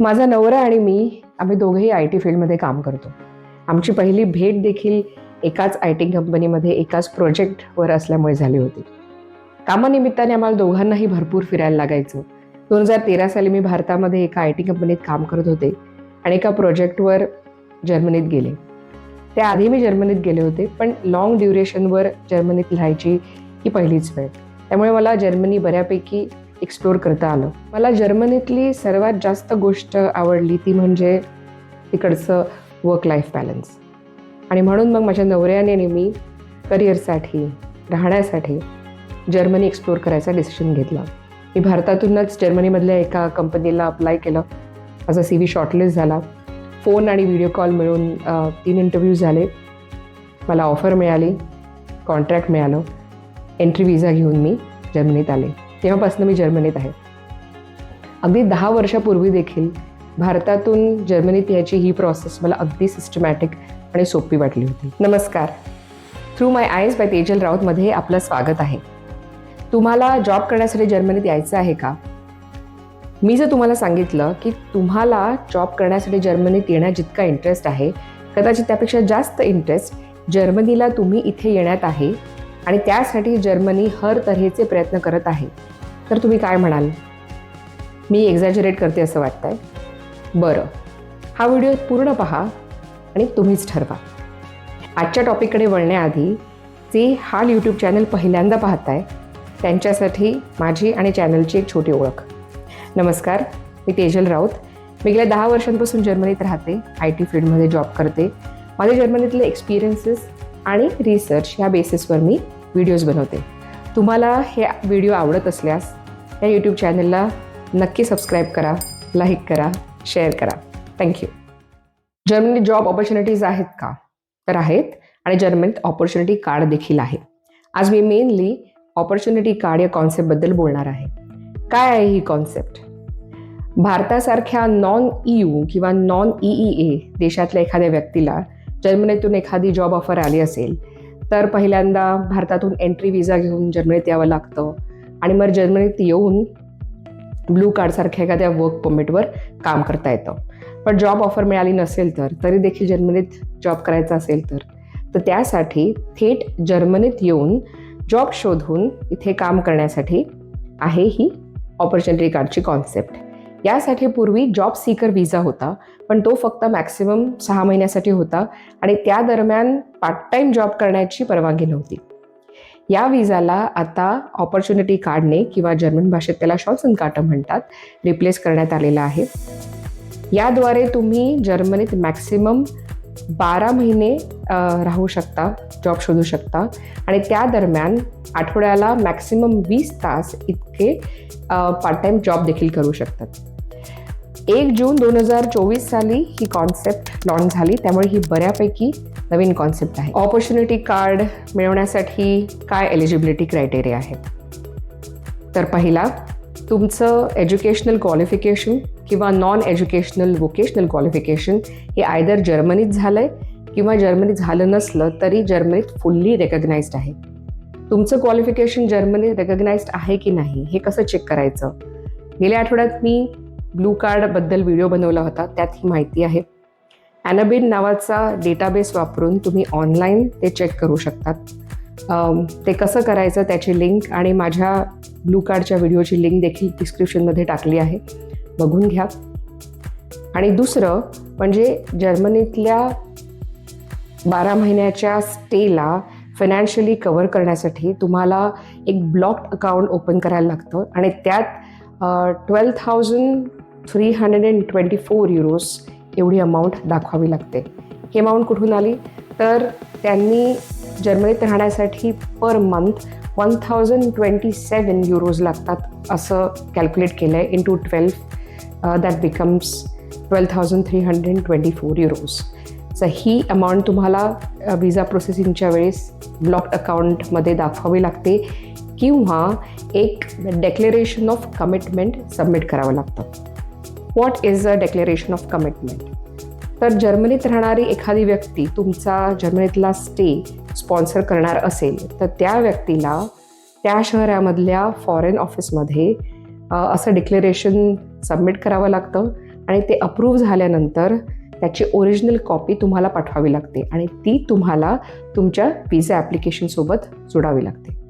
माझा नवरा आणि मी आम्ही दोघेही आय टी फील्डमध्ये काम करतो. आमची पहिली भेट देखील एकाच आय टी कंपनीमध्ये एकाच प्रोजेक्टवर असल्यामुळे झाली होती. कामानिमित्ताने आम्हाला दोघांनाही भरपूर फिरायला लागायचं. दोन हजार तेरा साली मी भारतामध्ये एका आय टी कंपनीत काम करत होते आणि एका प्रोजेक्टवर जर्मनीत गेले. त्याआधी मी जर्मनीत गेले होते पण लॉंग ड्युरेशनवर जर्मनीत राहायची ही पहिलीच वेळ. त्यामुळे मला जर्मनी बऱ्यापैकी एक्सप्लोअर करता आलं. मला जर्मनीतली सर्वात जास्त गोष्ट आवडली ती म्हणजे तिकडचं वर्क लाईफ बॅलन्स आणि म्हणून मग माझ्या नवऱ्याने मी करिअरसाठी राहण्यासाठी जर्मनी एक्सप्लोअर करायचा डिसिशन घेतला. मी भारतातूनच जर्मनीमधल्या एका कंपनीला अप्लाय केलं. माझा सी व्ही शॉर्टलिस्ट झाला. फोन आणि व्हिडिओ कॉल मिळून तीन इंटरव्ह्यू झाले. मला ऑफर मिळाली कॉन्ट्रॅक्ट मिळालं. एंट्री विजा घेऊन मी जर्मनीत आले. तेव्हापासून मी जर्मनीत आहे. अगदी दहा वर्षापूर्वी देखील भारतातून जर्मनीत यायची ही प्रोसेस मला अगदी सिस्टमॅटिक आणि सोपी वाटली होती. नमस्कार. थ्रू माय आयज बाय तेजल राऊतमध्ये आपलं स्वागत आहे. तुम्हाला जॉब करण्यासाठी जर्मनीत यायचं आहे का? मी जर तुम्हाला सांगितलं की तुम्हाला जॉब करण्यासाठी जर्मनीत येण्यात जितका इंटरेस्ट आहे कदाचित त्यापेक्षा जास्त इंटरेस्ट जर्मनीला तुम्ही इथे येण्यात आहे आणि त्यासाठी जर्मनी हर तऱ्हेचे प्रयत्न करत आहे. तर तुम्ही काय म्हणाल? मी एक्झॅजरेट करते असं वाटतंय? बरं. हा व्हिडिओ पूर्ण पहा आणि तुम्हीच ठरवा. आजच्या टॉपिककडे वळण्याआधी जे हा यूट्यूब चॅनल पहिल्यांदा पाहताय त्यांच्यासाठी माझी आणि चॅनलची एक छोटी ओळख. नमस्कार मी तेजल राऊत. मी गेल्या दहा वर्षांपासून जर्मनीत राहते आय टी फील्डमध्ये जॉब करते. माझे जर्मनीतले एक्सपिरियन्सेस आणि रिसर्च ह्या बेसिसवर मी व्हिडिओज बनवते. तुम्हाला हे व्हिडिओ आवडत असल्यास या यूट्यूब चॅनलला नक्की सबस्क्राईब करा लाईक करा शेअर करा. थँक्यू जर्मनीत जॉब ऑपॉर्च्युनिटीज आहेत का? तर आहेत आणि जर्मनीत ऑपॉर्च्युनिटी कार्ड देखील आहे. आज मी मेनली ऑपॉर्च्युनिटी कार्ड या कॉन्सेप्टबद्दल बोलणार आहे. काय आहे ही कॉन्सेप्ट भारतासारख्या नॉन ई यू किंवा नॉन ई ए देशातल्या एखाद्या व्यक्तीला जर्मनीतून एखादी जॉब ऑफर आली असेल तर पहिल्यांदा भारतातून एंट्री विजा घेऊन जर्मनीत यावं लागतं. आणि मग जर्मनीत येऊन ब्लू कार्डसारख्या एखाद्या वर्क परमिटवर काम करता येतं. पण जॉब ऑफर मिळाली नसेल तर तरी देखील जर्मनीत जॉब करायचा असेल तर. तर त्यासाठी थेट जर्मनीत येऊन जॉब शोधून इथे काम करण्यासाठी आहे ही ऑपॉर्च्युनिटी कार्डची कॉन्सेप्ट यासाठी पूर्वी जॉब सीकर विजा होता पण तो फक्त मॅक्सिमम सहा महिन्यासाठी होता आणि त्या दरम्यान पार्ट टाईम जॉब करण्याची परवानगी नव्हती. या विजाला आता ऑपॉर्च्युनिटी कार्डने किंवा जर्मन भाषेत त्याला शॉल्सन कार्ट म्हणतात रिप्लेस करण्यात आलेला आहे. याद्वारे तुम्ही जर्मनीत मॅक्सिमम बारा महिने राहू शकता जॉब शोधू शकता आणि त्या दरम्यान आठवड्याला मॅक्सिमम वीस तास इतके पार्ट टाईम जॉब देखील करू शकतात. एक जून दोन हजार चोवीस साली ही कॉन्सेप्ट लॉन्च झाली. त्यामुळे ही बऱ्यापैकी नवीन कॉन्सेप्ट आहे. ऑपॉर्च्युनिटी कार्ड मिळवण्यासाठी काय एलिजिबिलिटी क्रायटेरिया आहेत? तर पहिला तुमचं एज्युकेशनल क्वालिफिकेशन किंवा नॉन एज्युकेशनल वोकेशनल क्वालिफिकेशन हे आयदर जर्मनीत झालं आहे किंवा जर्मनीत झालं नसलं तरी जर्मनीत फुल्ली रेकग्नाइज्ड आहे. तुमचं क्वालिफिकेशन जर्मनीत रेकग्नाइज्ड आहे की नाही हे कसं चेक करायचं? गेल्या आठवड्यात मी ब्लू कार्डबद्दल व्हिडिओ बनवला होता त्यात ही माहिती आहे. ॲनाबिन नावाचा डेटाबेस वापरून तुम्ही ऑनलाईन ते चेक करू शकतात. ते कसं करायचं त्याची लिंक आणि माझ्या ब्लू कार्डच्या व्हिडिओची लिंक देखील डिस्क्रिप्शनमध्ये टाकली आहे. बघून घ्या. आणि दुसरं म्हणजे जर्मनीतल्या बारा महिन्याच्या स्टेला फायनान्शियली कवर करण्यासाठी तुम्हाला एक ब्लॉक्ड अकाउंट ओपन करायला लागतं. आणि त्यात twelve thousand three hundred and twenty four euros एवढी अमाऊंट दाखवावी लागते. ही अमाऊंट कुठून आली? तर त्यांनी जर्मनीत राहण्यासाठी per month one thousand twenty seven euros लागतात असं कॅल्क्युलेट केलं आहे into twelve that becomes twelve thousand three hundred twenty four euros तर ही अमाऊंट तुम्हाला uh, विजा प्रोसेसिंगच्या वेळेस ब्लॉक्ड अकाउंटमध्ये दाखवावी लागते किंवा एक डेक्लेरेशन ऑफ कमिटमेंट सबमिट करावं लागतं. What is a declaration of commitment तर जर्मनीत राहणारी एखादी व्यक्ती तुमचा जर्मनीतला स्टे स्पॉन्सर करणार असेल तर त्या व्यक्तीला त्या शहरामधल्या फॉरेन ऑफिसमध्ये असं डिक्लेरेशन सबमिट करावं लागतं आणि ते अप्रूव्ह झाल्यानंतर त्याची ओरिजिनल कॉपी तुम्हाला पाठवावी लागते आणि ती तुम्हाला तुमच्या विजा ॲप्लिकेशनसोबत जोडावी लागते.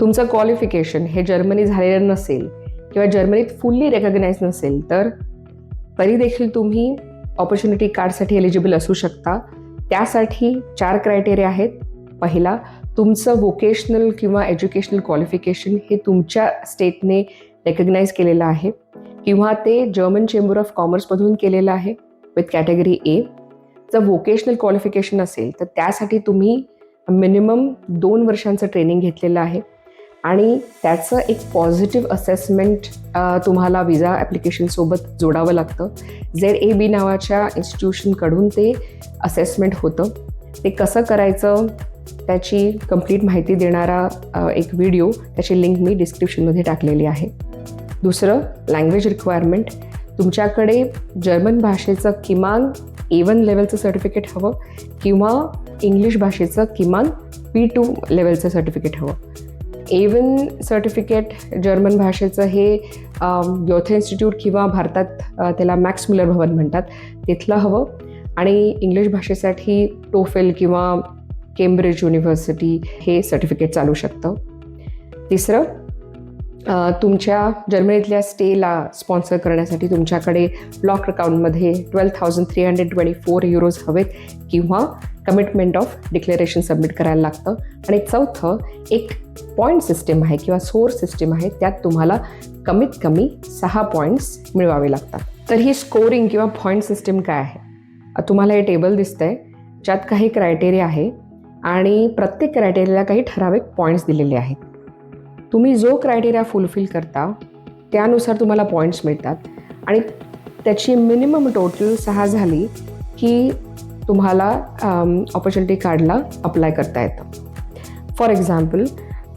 तुमचं क्वालिफिकेशन हे जर्मनी झालेलं नसेल किंवा जर्मनीत फुल्ली रेकग्नाईज नसेल तर तरी देखील तुम्ही ऑपॉर्च्युनिटी कार्डसाठी एलिजिबल असू शकता. त्यासाठी चार क्रायटेरिया आहेत. पहिला तुमचं वोकेशनल किंवा एज्युकेशनल क्वालिफिकेशन हे तुमच्या स्टेटने रेकग्नाईज केलेलं आहे किंवा ते जर्मन चेंबर ऑफ कॉमर्समधून केलेलं आहे विथ कॅटेगरी ए जर वोकेशनल क्वालिफिकेशन असेल तर त्यासाठी तुम्ही मिनिमम दोन वर्षांचं ट्रेनिंग घेतलेलं आहे. आणि त्याचं एक पॉझिटिव्ह असेसमेंट तुम्हाला विजा ॲप्लिकेशनसोबत जोडावं लागतं. झेड ए बी नावाच्या इन्स्टिट्यूशनकडून ते असेसमेंट होतं. ते कसं करायचं त्याची कंप्लीट माहिती देणारा एक व्हिडिओ त्याची लिंक मी डिस्क्रिप्शनमध्ये टाकलेली आहे. दुसरं लँग्वेज रिक्वायरमेंट तुमच्याकडे जर्मन भाषेचं किमान ए वन लेवलचं सर्टिफिकेट हवं किंवा इंग्लिश भाषेचं किमान पी टू लेवलचं सर्टिफिकेट हवं. ए वन सर्टिफिकेट जर्मन भाषेचं हे योथे इन्स्टिट्यूट किंवा भारतात त्याला मॅक्स मुलर भवन म्हणतात. तिथलं हवं. आणि इंग्लिश भाषेसाठी टोफेल किंवा केम्ब्रिज युनिव्हर्सिटी हे सर्टिफिकेट चालू शकतं. तिसरं तुमच्या जर्मनीतल्या स्टेला स्पॉन्सर करण्यासाठी तुमच्याकडे ब्लॉक अकाउंटमध्ये twelve thousand three hundred twenty four euros हवेत किंवा कमिटमेंट ऑफ डिक्लेरेशन सबमिट करायला लागतं. आणि चौथं एक पॉईंट सिस्टीम आहे किंवा सोर्स सिस्टीम आहे त्यात तुम्हाला कमीत कमी सहा पॉईंट्स मिळवावे लागतात. तर ही स्कोरिंग किंवा पॉईंट सिस्टीम काय आहे? तुम्हाला हे टेबल दिसतं आहे ज्यात काही क्रायटेरिया आहे आणि प्रत्येक क्रायटेरियाला काही ठराविक पॉईंट्स दिलेले आहेत. तुम्ही जो क्रायटेरिया फुलफिल करता त्यानुसार तुम्हाला पॉईंट्स मिळतात. आणि त्याची मिनिमम टोटल सहा झाली की तुम्हाला ऑपॉर्च्युनिटी कार्डला अप्लाय करता येतं. फॉर एक्झाम्पल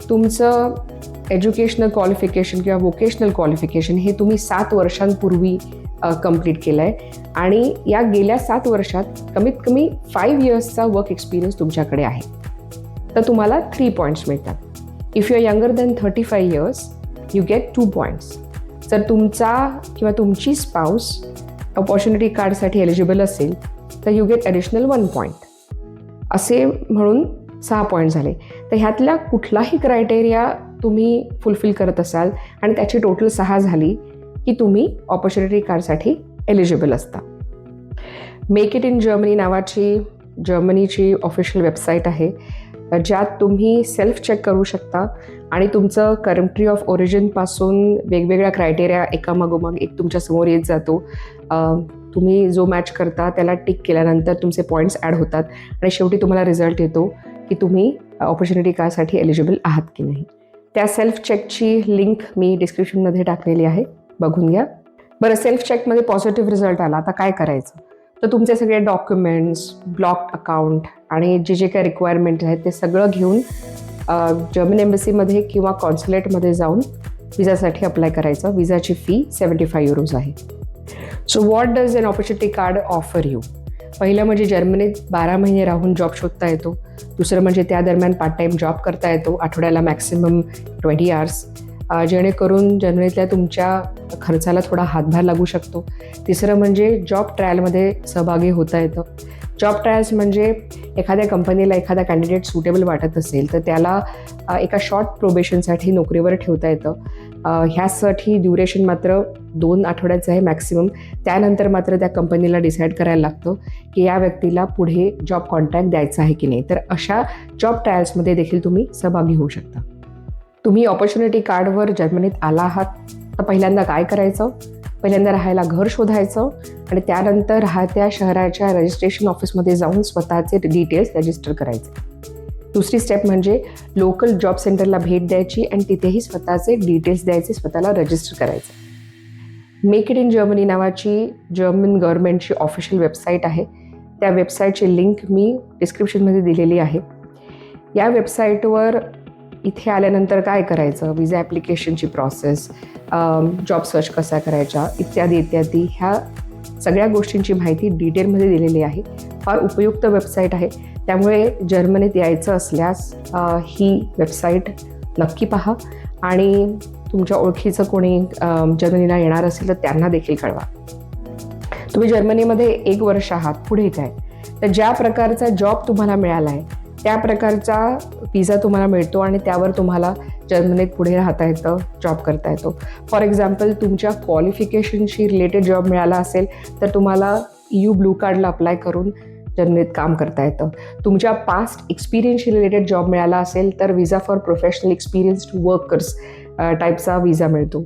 तुमचं एज्युकेशनल क्वालिफिकेशन किंवा वोकेशनल क्वालिफिकेशन हे तुम्ही सात वर्षांपूर्वी कंप्लीट केलं आहे आणि या गेल्या सात वर्षात कमीत कमी फाईव्ह इयर्सचा वर्क एक्सपिरियन्स तुमच्याकडे आहे. तर तुम्हाला थ्री पॉईंट्स मिळतात. If you are younger than thirty five years you get two points जर तुमचा किंवा तुमची स्पाऊस ऑपॉर्च्युनिटी कार्डसाठी एलिजिबल असेल तर you get additional one point असे म्हणून सहा पॉईंट झाले. तर ह्यातल्या कुठलाही क्रायटेरिया तुम्ही फुलफिल करत असाल आणि त्याची टोटल सहा झाली की तुम्ही ऑपॉर्च्युनिटी कार्डसाठी एलिजिबल असता. मेक इट इन जर्मनी नावाची जर्मनीची ऑफिशियल वेबसाईट आहे. ज्यात तुम्ही सेल्फ चेक करू शकता आणि तुमचं कंट्री ऑफ ओरिजिनपासून वेगवेगळ्या क्रायटेरिया एकामागोमाग एक तुमच्यासमोर येत जातो. तुम्ही जो मॅच करता त्याला टिक केल्यानंतर तुमचे पॉईंट्स ॲड होतात आणि शेवटी तुम्हाला रिझल्ट येतो की तुम्ही ऑपॉर्च्युनिटी कायसाठी एलिजिबल आहात की नाही. त्या सेल्फ चेकची लिंक मी डिस्क्रिप्शनमध्ये टाकलेली आहे. बघून घ्या. बरं सेल्फ चेकमध्ये पॉझिटिव्ह रिझल्ट आला. आता काय करायचं? तर तुमचे सगळे डॉक्युमेंट्स ब्लॉक अकाउंट आणि जे जे काही रिक्वायरमेंट आहेत ते सगळं घेऊन जर्मन एम्बसीमध्ये किंवा कॉन्सुलेटमध्ये जाऊन विजासाठी अप्लाय करायचं. विजाची फी सेवन्टी फाय युरोज आहे. So what does an opportunity card offer you पहिलं म्हणजे जर्मनीत बारा महिने राहून जॉब शोधता येतो. दुसरं म्हणजे त्या दरम्यान पार्ट टाईम जॉब करता येतो. आठवड्याला मॅक्सिमम ट्वेंटी आवर्स जेणेकरून जर्मनीतल्या तुमच्या खर्चाला थोडा हातभार लागू शकतो. तिसरं म्हणजे जॉब ट्रायलमध्ये सहभागी होता येतं. जॉब ट्रायल्स म्हणजे एखाद्या कंपनीला एखादा कॅन्डिडेट सुटेबल वाटत असेल तर त्याला एका शॉर्ट प्रोबेशनसाठी नोकरीवर ठेवता येतं. ह्यासाठी ड्युरेशन मात्र दोन आठवड्याचं आहे मॅक्सिमम त्यानंतर मात्र त्या कंपनीला डिसाईड करायला लागतं की या व्यक्तीला पुढे जॉब कॉन्ट्रॅक्ट द्यायचा आहे की नाही. तर अशा जॉब ट्रायल्समध्ये देखील तुम्ही सहभागी होऊ शकता. तुम्ही ऑपॉर्च्युनिटी कार्डवर जर्मनीत आला आहात तर पहिल्यांदा काय करायचं? पहिल्यांदा राहायला घर शोधायचं आणि त्यानंतर राहत्या शहराच्या रजिस्ट्रेशन ऑफिसमध्ये जाऊन स्वतःचे डिटेल्स रजिस्टर करायचे. दुसरी स्टेप म्हणजे लोकल जॉब सेंटरला भेट द्यायची आणि तिथेही स्वतःचे डिटेल्स द्यायचे स्वतःला रजिस्टर करायचे. मेक इट इन जर्मनी नावाची जर्मन गव्हर्नमेंटची ऑफिशियल वेबसाईट आहे. त्या वेबसाईटची लिंक मी डिस्क्रिप्शनमध्ये दिलेली आहे. या वेबसाईटवर इथे आल्यानंतर काय करायचं? विजा ॲप्लिकेशनची प्रोसेस जॉब सर्च कसा करायचा? इत्यादी इत्यादी. ह्या सगळ्या गोष्टींची माहिती डिटेलमध्ये दिलेली आहे. फार उपयुक्त वेबसाईट आहे. त्यामुळे जर्मनीत यायचं असल्यास ही वेबसाईट नक्की पहा. आणि तुमच्या ओळखीचं कोणी जर्मनीला येणार असेल तर त्यांना देखील कळवा. तुम्ही जर्मनीमध्ये एक वर्ष आहात पुढे येत आहे. तर ज्या प्रकारचा जॉब तुम्हाला मिळाला आहे त्या प्रकारचा विजा तुम्हाला मिळतो आणि त्यावर तुम्हाला जर्मनीत पुढे राहता येतं जॉब करता येतो. फॉर एक्झाम्पल तुमच्या क्वालिफिकेशनशी रिलेटेड जॉब मिळाला असेल तर तुम्हाला यू ब्लू कार्डला अप्लाय करून जर्मनीत काम करता येतं. तुमच्या पास्ट एक्सपिरियन्सशी रिलेटेड जॉब मिळाला असेल तर visa for professional experienced workers टाईपचा विजा मिळतो.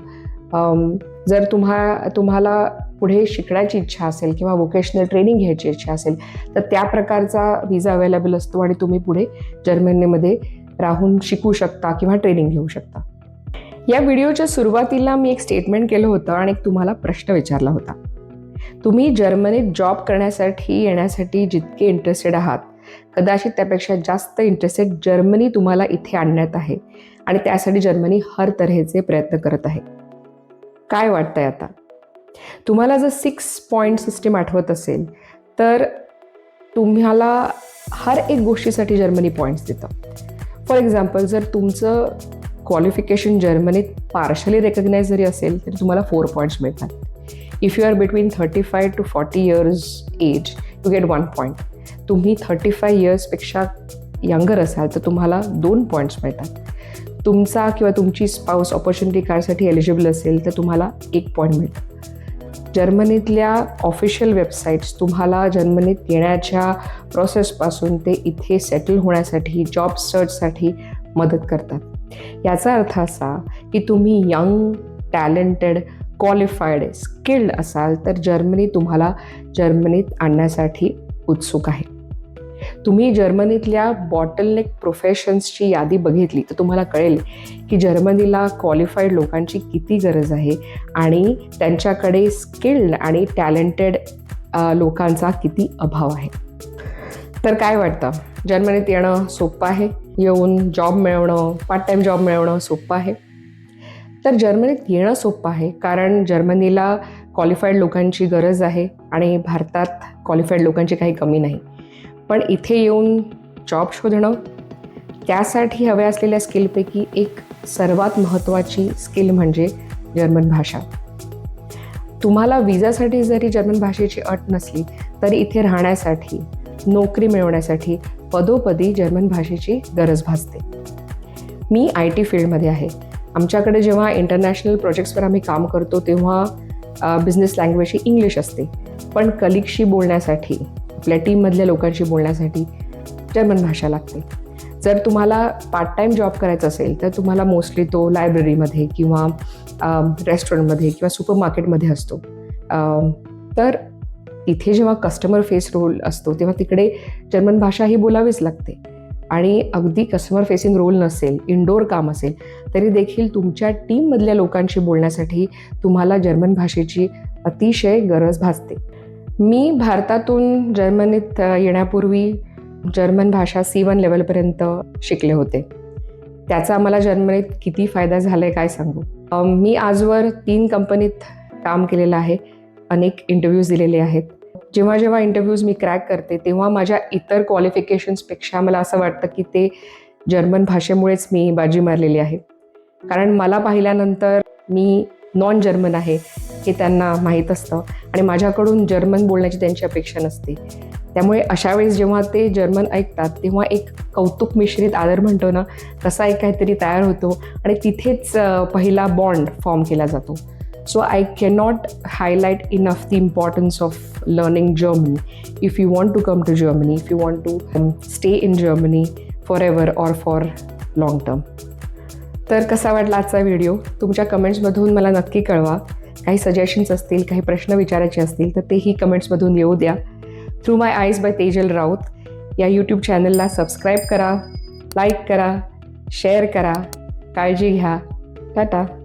जर तुम्हा तुम्हाला पुढे शिकण्याची इच्छा असेल किंवा वोकेशनल ट्रेनिंग घ्यायची इच्छा असेल तर त्या प्रकारचा विजा अवेलेबल असतो आणि तुम्ही पुढे जर्मनीमध्ये राहून शिकू शकता किंवा ट्रेनिंग घेऊ शकता. या व्हिडिओच्या सुरुवातीला मी एक स्टेटमेंट केलं होतं आणि एक तुम्हाला प्रश्न विचारला होता. तुम्ही जर्मनीत जॉब करण्यासाठी येण्यासाठी जितके इंटरेस्टेड आहात कदाचित त्यापेक्षा जास्त इंटरेस्टेड जर्मनी तुम्हाला इथे आणण्यात आहे आणि त्यासाठी जर्मनी हर तऱ्हेचे प्रयत्न करत आहे. काय वाटतंय आता? तुम्हाला जर सिक्स पॉईंट सिस्टीम आठवत असेल तर तुम्हाला हर एक गोष्टीसाठी जर्मनी पॉईंट्स देतं. फॉर एक्झाम्पल जर तुमचं क्वालिफिकेशन जर्मनीत पार्शली रेकग्नाइज जरी असेल तरी तुम्हाला फोर पॉईंट्स मिळतात. If you are between thirty five to forty years age you get one point तुम्ही थर्टी फाय इयर्सपेक्षा यंगर असाल तर तुम्हाला दोन पॉईंट्स मिळतात. तुमचा किंवा तुमची स्पाऊस ऑपॉर्च्युनिटी कार्डसाठी एलिजिबल असेल तर तुम्हाला एक पॉईंट मिळतं. जर्मनीतल्या ऑफिशियल वेबसाईट्स तुम्हाला जर्मनीत येण्याच्या प्रोसेसपासून ते इथे सेटल होण्यासाठी जॉब सर्चसाठी मदत करतात. याचा अर्थ असा की तुम्ही यंग टॅलेंटेड क्वालिफाईड स्किल्ड असाल तर जर्मनी तुम्हाला जर्मनीत आणण्यासाठी उत्सुक आहे. तुम्ही जर्मनीतल्या बॉटलनेक प्रोफेशन्सची यादी बघितली तर तुम्हाला कळेल की जर्मनीला क्वालिफाईड लोकांची किती गरज आहे आणि त्यांच्याकडे स्किल्ड आणि टॅलेंटेड लोकांचा किती अभाव आहे. तर काय वाटतं? जर्मनीत येणं सोपं आहे? येऊन जॉब मिळवणं पार्ट टाईम जॉब मिळवणं सोपं आहे? तर जर्मनीत येणं सोपं आहे कारण जर्मनीला क्वालिफाईड लोकांची गरज आहे आणि भारतात क्वालिफाईड लोकांची काही कमी नाही. पण इथे येऊन जॉब शोधणं त्यासाठी हव्या असलेल्या स्किलपैकी एक सर्वात महत्त्वाची स्किल म्हणजे जर्मन भाषा. तुम्हाला विजासाठी जरी जर्मन भाषेची अट नसली तरी इथे राहण्यासाठी नोकरी मिळवण्यासाठी पदोपदी जर्मन भाषेची गरज भासते. मी आय टी फील्डमध्ये आहे. आमच्याकडे जेव्हा इंटरनॅशनल प्रोजेक्ट्सवर आम्ही काम करतो तेव्हा बिझनेस लँग्वेज ही इंग्लिश असते. पण कलिगशी बोलण्यासाठी आपल्या टीममधल्या लोकांशी बोलण्यासाठी जर्मन भाषा लागते. जर तुम्हाला पार्ट टाईम जॉब करायचा असेल तर तुम्हाला मोस्टली तो लायब्ररीमध्ये किंवा रेस्टॉरंटमध्ये किंवा सुपर मार्केटमध्ये असतो तर इथे जेव्हा कस्टमर फेस रोल असतो तेव्हा तिकडे जर्मन भाषा ही बोलावीच लागते. आणि अगदी कस्टमर फेसिंग रोल नसेल इनडोअर काम असेल तरी देखील तुमच्या टीममधल्या लोकांशी बोलण्यासाठी तुम्हाला जर्मन भाषेची अतिशय गरज भासते. मी भारतातून जर्मनीत येण्यापूर्वी जर्मन भाषा सी वन लेवलपर्यंत शिकले होते. त्याचा मला जर्मनीत किती फायदा झाला आहे काय सांगू? मी आजवर तीन कंपनीत काम केलेलं आहे अनेक इंटरव्ह्यूज दिलेले आहेत. जेव्हा जेव्हा इंटरव्ह्यूज मी क्रॅक करते तेव्हा माझ्या इतर क्वालिफिकेशन्सपेक्षा मला असं वाटतं की ते जर्मन भाषेमुळेच मी बाजी मारलेली आहे. कारण मला पाहिल्यानंतर मी नॉन जर्मन आहे हे त्यांना माहीत असतं. आणि माझ्याकडून जर्मन बोलण्याची त्यांची अपेक्षा नसते. त्यामुळे अशा वेळेस जेव्हा ते जर्मन ऐकतात तेव्हा एक कौतुक मिश्रित आदर म्हणतो ना तसा एक काहीतरी तयार होतो आणि तिथेच पहिला बॉन्ड फॉर्म केला जातो. So I cannot highlight enough the importance of learning Germany. If you want to come to Germany if you want to stay in Germany forever or for long term. तर कसा वाटला आजचा video? तुमच्या कमेंट्समधून मला नक्की कळवा. काही सजेशन्स असतील काही प्रश्न विचारायचे असतील तर तेही कमेंट्समधून येऊ द्या. Through my eyes by Tejal Raut या यूट्यूब चॅनलला सबस्क्राईब करा लाईक करा शेअर करा काळजी घ्या. टाटा.